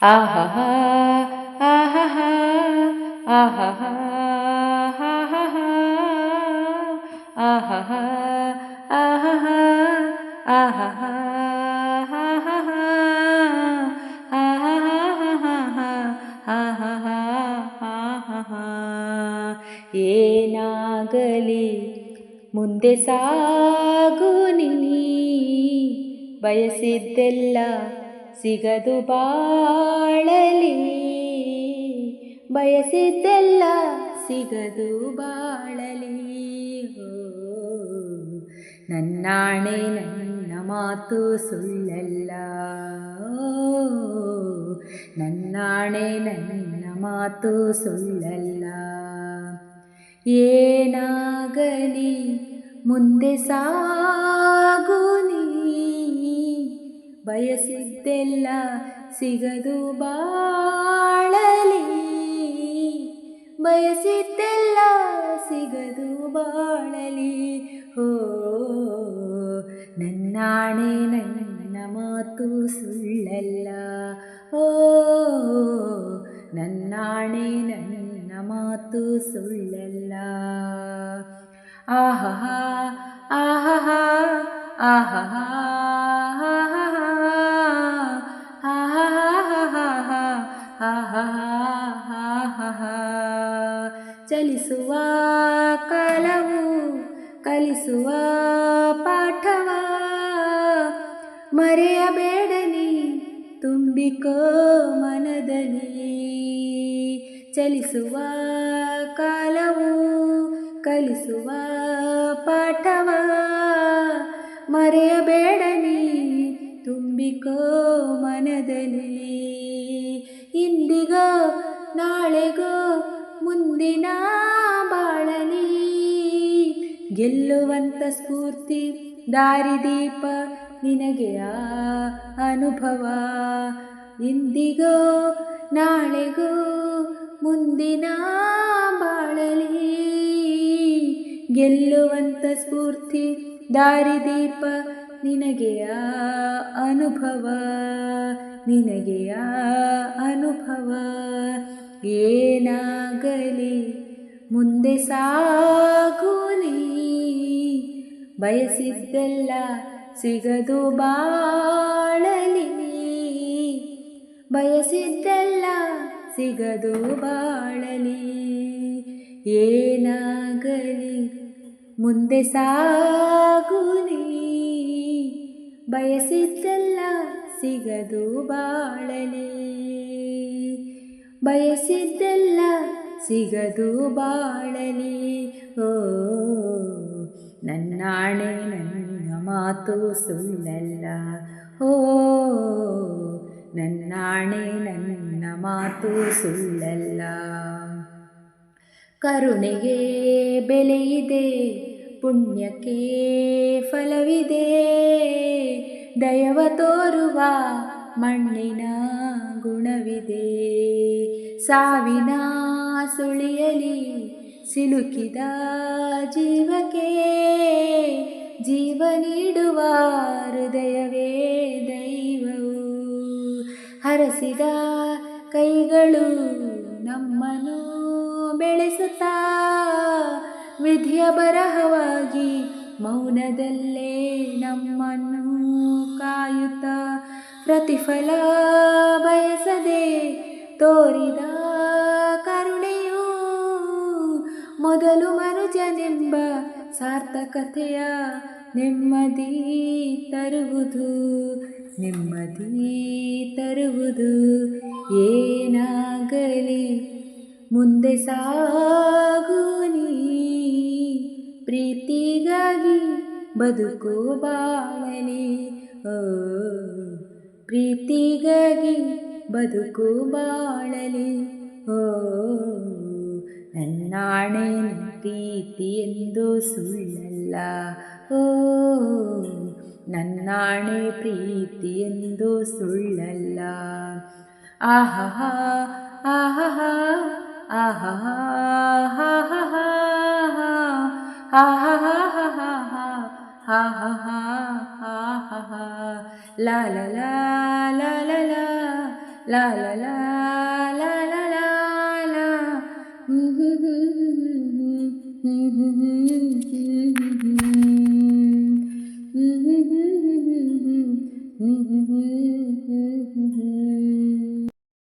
ಆಹಹ ಆಹಹ ಆಹಹ ಆಹಹ ಆಹಹ ಆಹಹ ಆಹಹ ಏನಾಗಲಿ ಮುಂದೆ ಸಾಗು ನೀ ಬಯಸಿದ್ದೆಲ್ಲ ಸಿಗದು ಬಾಳಲಿ, ಬಯಸಿದ್ದೆಲ್ಲ ಸಿಗದು ಬಾಳಲಿ. ನನ್ನಾಣೆ ನನ್ನ ಮಾತು ಸುಳ್ಳಲ್ಲ. ನನ್ನಾಣೆ ನನ್ನ ಮಾತು ಸುಳ್ಳಲ್ಲ. ಏನಾಗಲಿ ಮುಂದೆ ಸಾಗು ಬಯಸಿದ್ದೆಲ್ಲ ಸಿಗದು ಬಾಳಲಿ. ಬಯಸಿದ್ದೆಲ್ಲ ಸಿಗದು ಬಾಳಲಿ. ಹೋ, ನನ್ನಾಣೆ, ನನ್ನ ಮಾತು ಸುಳ್ಳಲ್ಲ. ಓ ನನ್ನಾಣೆ, ನನ್ನ ಮಾತು ಸುಳ್ಳಲ್ಲ. ಆಹಾ ಆಹಾ ಆಹಹ. ಚಲಿಸುವ ಕಾಲವು ಕಲಿಸುವ ಪಾಠವ. ಮರೆಯಬೇಡನಿ ತುಂಬಿಕೋ ಮನದಲ್ಲಿ ಚಲಿಸುವ ಕಾಲವು ಕಲಿಸುವ ಪಾಠವ. ಮರೆಯಬೇಡನಿ ತುಂಬಿಕೋ ಮನದಲ್ಲಿ ನಾಳೆಗೋ ಮುಂದಿನ ಬಾಳಲಿ. ಗೆಲ್ಲುವಂತ ಸ್ಫೂರ್ತಿ ದಾರಿದೀಪ ನಿನಗೆ ಆ ಅನುಭವ. ಇಂದಿಗೋ, ನಾಳೆಗೋ ಮುಂದಿನ ಬಾಳಲಿ. ಗೆಲ್ಲುವಂತ ಸ್ಫೂರ್ತಿ ದಾರಿದೀಪ ಆ ಅನುಭವ. ನಿನಗೆಯ ಅನುಭವ. ಏನಾಗಲಿ? ಮುಂದೆ ಸಾಗುಲಿ. ಬಯಸಿದ್ದೆಲ್ಲ ಸಿಗದು ಬಾಳಲಿ ಬಯಸಿದ್ದೆಲ್ಲ ಸಿಗದು ಬಾಳಲಿ. ಏನಾಗಲಿ? ಮುಂದೆ ಸಾಗುಲಿ. ಬಯಸಿದ್ದೆಲ್ಲ ಸಿಗದು ಬಾಳಲಿ. ಬಯಸಿದ್ದೆಲ್ಲ ಸಿಗದು ಬಾಳಲಿ. ಓ, ನನ್ನಾಣೆ ನನ್ನ ಮಾತು ಸುಳ್ಳಲ್ಲ. ಓ, ನನ್ನಾಣೆ ನನ್ನ ಮಾತು ಸುಳ್ಳಲ್ಲ. ಕರುಣೆಗೆ ಬೆಲೆಯಿದೆ ಪುಣ್ಯಕ್ಕೆ ಫಲವಿದೆ. ದಯವ ತೋರುವ ಮಣ್ಣಿನ ಗುಣವಿದೆ. ಸಾವಿನ ಸುಳಿಯಲಿ ಸಿಲುಕಿದ ಜೀವಕ್ಕೆ ಜೀವ ನೀಡುವ ಹೃದಯವೇ ದೈವವು. ಹರಸಿದ ಕೈಗಳು ನಮ್ಮನ್ನು ಬೆಳೆಸುತ್ತಾ ವಿಧಿಯ ಬರಹವಾಗಿ ಮೌನದಲ್ಲೇ ನಮ್ಮನ್ನು ಕಾಯುತ್ತ ಪ್ರತಿಫಲ ಬಯಸದೆ ತೋರಿದ ಕರುಣೆಯು ಮೊದಲು ಮನುಜನೆಂಬ ಸಾರ್ಥಕತೆಯ ನೆಮ್ಮದಿ ತರುವುದು ನೆಮ್ಮದಿ ತರುವುದು. ಏನಾಗಲಿ ಮುಂದೆ ಸಾಗು ನೀ, ಪ್ರೀತಿಗಾಗಿ ಬದುಕು ಬಾಳಲಿ. ಓ ಪ್ರೀತಿಗಾಗಿ ಬದುಕು ಬಾಳಲಿ ಓ ನನ್ನಾಣೆ ಪ್ರೀತಿ ಎಂದು ಸುಳ್ಳಲ್ಲ ಓ ನನ್ನಾಣೆ ಪ್ರೀತಿ ಎಂದು ಸುಳ್ಳಲ್ಲ ಆಹಾ ಆಹಾ ಆಹಾ ಆಹಾ ಆಹಾ ಆಹಹ ha ha ha ha ha ha. La la la la la la. La la la la la la la. Mm-hmm, mm-hmm, mm-hmm,